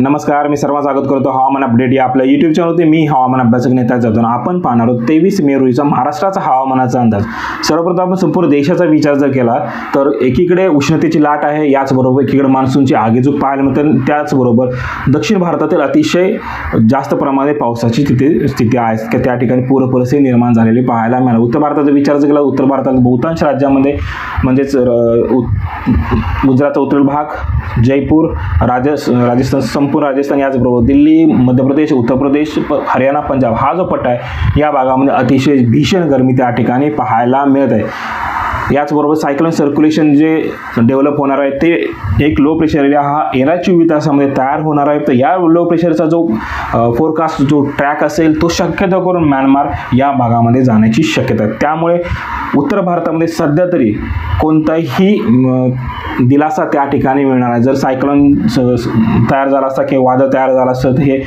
नमस्कार मी सर्व स्वागत करतो हवामान अपडेट या आपल्या युट्यूब चॅनलवरती मी हवामान अभ्यासक नेता जातो आपण पाहणार आहोत तेवीस मे रोजीचा महाराष्ट्राचा हवामानाचा अंदाज. सर्वप्रथम आपण संपूर्ण देशाचा विचार जर केला तर एकीकडे उष्णतेची लाट आहे याचबरोबर एकीकडे मान्सूनची आगेजूक पाहायला मिळते त्याचबरोबर दक्षिण भारतातील अतिशय जास्त प्रमाणात पावसाची तिथे स्थिती आहे. की त्या ठिकाणी पूर परिस्थिती निर्माण झालेली पाहायला मिळाली. उत्तर भारताचा विचार जर केला उत्तर भारतात बहुतांश राज्यामध्ये म्हणजेच गुजरातचा उत्तर भाग जयपूर राजस्थान राजस्थान संपूर्ण राजस्थान याचबरोबर दिल्ली मध्य प्रदेश उत्तर प्रदेश प- हरियाणा पंजाब हा जो पट्टा आहे या भागामध्ये अतिशय भीषण गरमी त्या ठिकाणी पाहायला मिळत आहे. याचबरोबर सायक्लोन सर्क्युलेशन जे डेव्हलप होणार आहे ते एक लो प्रेशर एरिया हा येणाऱ्या चोवीस तासामध्ये तयार होणार आहे. तर या लो प्रेशरचा जो फोरकास्ट जो ट्रॅक असेल तो शक्यतो करून म्यानमार या भागामध्ये जाण्याची शक्यता आहे. त्यामुळे उत्तर भारतामध्ये सध्या तरी कोणताही दिलासा त्या ठिकाणी मिळणार आहे जर सायक्लोन स- तयार झाला असता किंवा वादळ तयार झाला असतं हे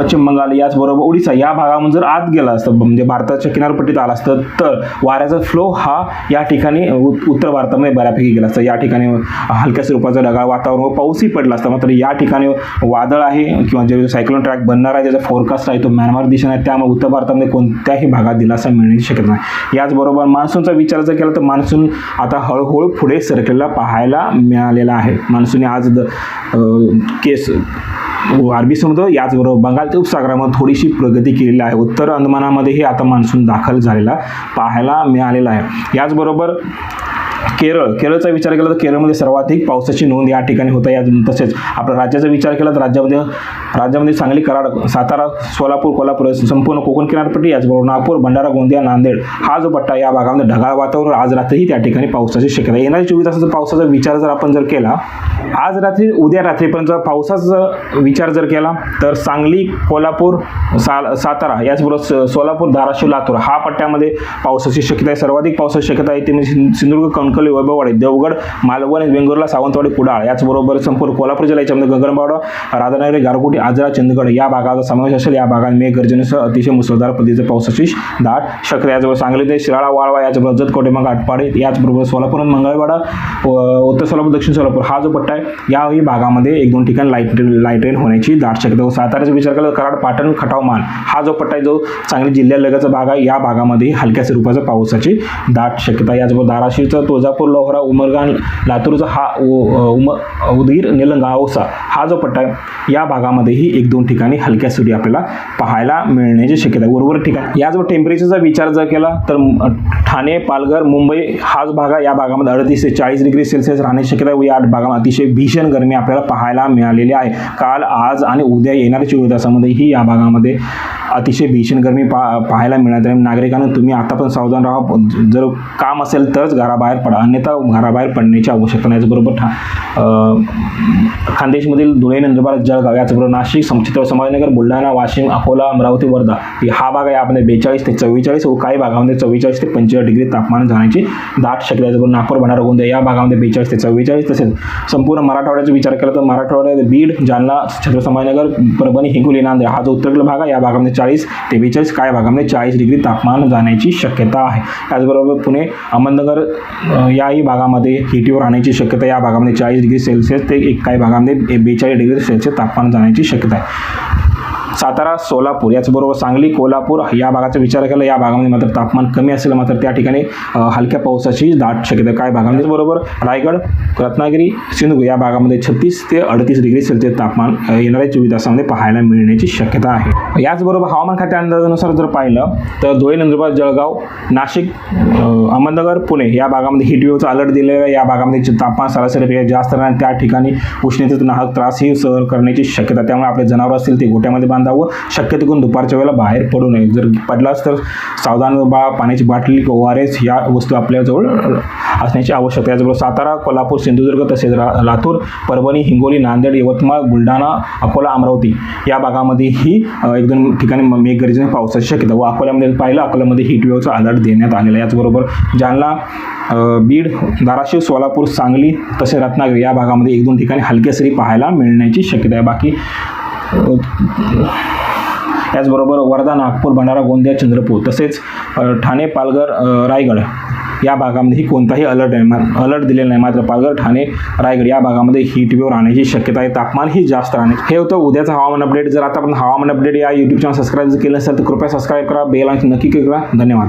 पश्चिम बंगाल याचबरोबर ओडिसा या भागामध्ये जर आत गेला असतं म्हणजे भारताच्या किनारपट्टीत आला असतं तर वाऱ्याचा फ्लो हा या ठिकाणी उत्तर भारतामध्ये बऱ्यापैकी गेला असतं. या ठिकाणी हलक्या स्वरूपाचा ढगाळ वातावरण व पाऊसही पडला असता. मात्र या ठिकाणी वादळ आहे किंवा जे सायक्लोन ट्रॅक बनणार आहे त्याचा फोरकास्ट आहे तो म्यानमार दिशेने आहे. त्यामुळे उत्तर भारतामध्ये कोणत्याही भागात दिलासा मिळण्याची शक्यता नाही. याचबरोबर मान्सूनचा विचार जर केला तर मान्सून आता हळूहळू पुढे सरकलेला पाहायला मिळालेला आहे. मान्सूनने आज द- केस अरबी समुद्र याचबरोबर बंगालच्या उपसागरामध्ये थोडीशी प्रगती केलेली आहे. उत्तर अंदमानामध्येही आता मान्सून दाखल झालेला पाहायला मिळालेला आहे. याचबरोबर केरळ केरळचा विचार केला तर केरळमध्ये सर्वाधिक पावसाची नोंद या ठिकाणी होत आहे. या तसेच आपल्या राज्याचा विचार केला तर राज्यामध्ये राज्यामध्ये सांगली कराड सातारा सोलापूर कोल्हापूर संपूर्ण कोकण किनारपट्टी याचबरोबर नागपूर भंडारा गोंदिया नांदेड हा जो पट्टा या भागामध्ये ढगाळ वातावरण आज रात्रीही त्या ठिकाणी पावसाची शक्यता येणाऱ्या चोवीस तासाचा पावसाचा विचार जर आपण जर केला आज रात्री उद्या रात्रीपर्यंत पावसाचा विचार जर केला तर सांगली कोल्हापूर सा सातारा याचबरोबर स- सोलापूर धाराशिव लातूर हा पट्ट्यामध्ये पावसाची शक्यता आहे. सर्वाधिक पावसाची शक्यता आहे. ते म्हणजे सिंधुदुर्ग कणकवली वैभववाडी देवगड मालवण वेंगुर्ला सावंतवाडी कुडाळ. याचबरोबर संपूर्ण कोल्हापूर जिल्हा याच्यामध्ये गगनबावडा राधानगरी गारगोटी आजरा चंदगड या भागाचा समावेश असेल. या भागात मेघगर्जनेसह अतिशय मुसळधार पद्धतीचे पावसाची दाट शक्यता याचबरोबर सांगली ते शिराळा वाळवा याचबरोबर जतकोटे मग आटपाडी याचबरोबर सोलापूर आणि मंगळवाडा व उत्तर सोलापूर दक्षिण सोलापूर. हा जो पट्टा आहे याही भागामध्ये एक दोन ठिकाणी लाइट लाइट रेन होण्याची दाट शक्यता साताऱ्याचा विचार केला कराड पाटण खटाव मान. हा जो पट्टा आहे जो सांगली जिल्ह्यालगतचा भाग आहे या भागामध्ये हलक्या स्वरूपाचा पावसाची दाट शक्यता याचबरोबर धाराशिवचा तुळजापूर लोहरा उमरगान लातूरचा हा उ- उम उदगीर निलंगा औसा हा जो पट्टा आहे या भागामध्येही एक दोन ठिकाणी हलक्या सुरी आपल्याला पाहायला मिळण्याची शक्यता आहे. ठिकाण. ठिकाणी याचबरोबर टेम्परेचरचा विचार जर केला तर ठाणे पालघर मुंबई हाच भाग या भागामध्ये अडतीस ते चाळीस डिग्री सेल्सिअस राहण्याची शक्यता आहे. या भागामध्ये अतिशय भीषण गरमी आपल्याला पाहायला मिळालेली आहे. काल आज आणि उद्या येणाऱ्या चोवीस तासामध्येही या भागामध्ये अतिशय भीषण गरमी पा पाहायला मिळत आहे नागरिकांना तुम्ही आता पण सावधान राहा. जर काम असेल तरच घराबाहेर पडा. अन्यथा घराबाहेर पडण्याची आवश्यकता नाही. याचबरोबर ठा खानदेशमधील धुळे नंदुरबार जळगाव याचबरोबर नाशिक समचित्र समाजनगर बुलढाणा वाशिम अकोला अमरावती वर्धा हा भाग आहे. यामध्ये बेचाळीस ते चव्वेचाळीस व काही भागामध्ये चव्वेचाळीस ते पंचेचाळीस डिग्री तापमान जाण्याची दाट शक्यता याचबरोबर नागपूर भंडारा गोंदिया या भागामध्ये बेचाळीस ते चव्वेचाळीस तसेच संपूर्ण मराठवाड्याचा विचार केला तर मराठवाड्यात बीड जालना छत्रपती संभाजीनगर परभणी हिंगोली नांदेड हा जो उत्तरेकडील भाग आहे या भागामध्ये चाळीस ते बेचाळीस काही भागामध्ये चाळीस डिग्री तापमान जाण्याची शक्यता आहे. त्याचबरोबर पुणे अहमदनगर याही भागामध्ये हिटीवर राहण्याची शक्यता या भागामध्ये चाळीस डिग्री सेल्सिअस ते एक काही भागामध्ये बेचाळीस डिग्री सेल्सिअस तापमान जाण्याची शक्यता आहे. सातारा सोलापूर याचबरोबर सांगली कोल्हापूर या भागाचा विचार केला या भागामध्ये मात्र तापमान कमी असेल मात्र त्या ठिकाणी हलक्या पावसाची दाट शक्यता काय भागामध्ये बरोबर रायगड रत्नागिरी सिंधुदुर्ग या भागामध्ये छत्तीस ते अडतीस डिग्री सेल्सिअस तापमान येणाऱ्या चोवीस तासामध्ये पाहायला मिळण्याची शक्यता आहे. याचबरोबर हवामान खात्या अंदाजानुसार जर पाहिलं तर धुळे नंदुरबार जळगाव नाशिक अहमदनगर पुणे या भागामध्ये हिटवेवचा अलर्ट दिलेला आहे. या भागामध्ये तापमान सरासरीपेक्षा जास्त राहणार त्या ठिकाणी उष्णतेचा नाहक त्रासही सहन करण्याची शक्यता त्यामुळे आपले जनावर असतील ते गोट्यामध्ये बांधा व शक्य तिकून दुपारच्या वेळेला बाहेर पडू नये. जर पडलाच तर सावधान बा पाण्याची बाटली ओ आर एस या वस्तू आपल्याजवळ असण्याची आवश्यकता आहे. याचबरोबर सातारा कोल्हापूर सिंधुदुर्ग तसेच रा लातूर परभणी हिंगोली नांदेड यवतमाळ बुलढाणा अकोला अमरावती या भागामध्येही एक दोन ठिकाणी मेघगर्जने पावसाची शक्यता व अकोल्यामध्ये पाहिलं अकोल्यामध्ये हिट वेव्हचा अलर्ट देण्यात आलेला याचबरोबर जालना बीड धाराशिव सोलापूर सांगली तसे रत्नागिरी या भागामध्ये एक दोन ठिकाणी हलक्या सरी पाहायला मिळण्याची शक्यता आहे. बाकी त्याचबरोबर वर्धा नागपूर भंडारा गोंदिया चंद्रपूर तसेच ठाणे पालघर रायगड या भागामध्येही कोणताही अलर्ट आहे अलर्ट दिलेला नाही. मात्र पालघर ठाणे रायगड या भागामध्ये हीट वेव्ह राहण्याची शक्यता आहे. तापमानही जास्त राहणे हे होतं उद्याचं हवामान अपडेट जर आता आपण हवामान अपडेट या युट्यूब चॅनल सबस्क्राईब केलं असेल तर कृपया सबस्क्राईब करा. बेल नक्की करा. धन्यवाद.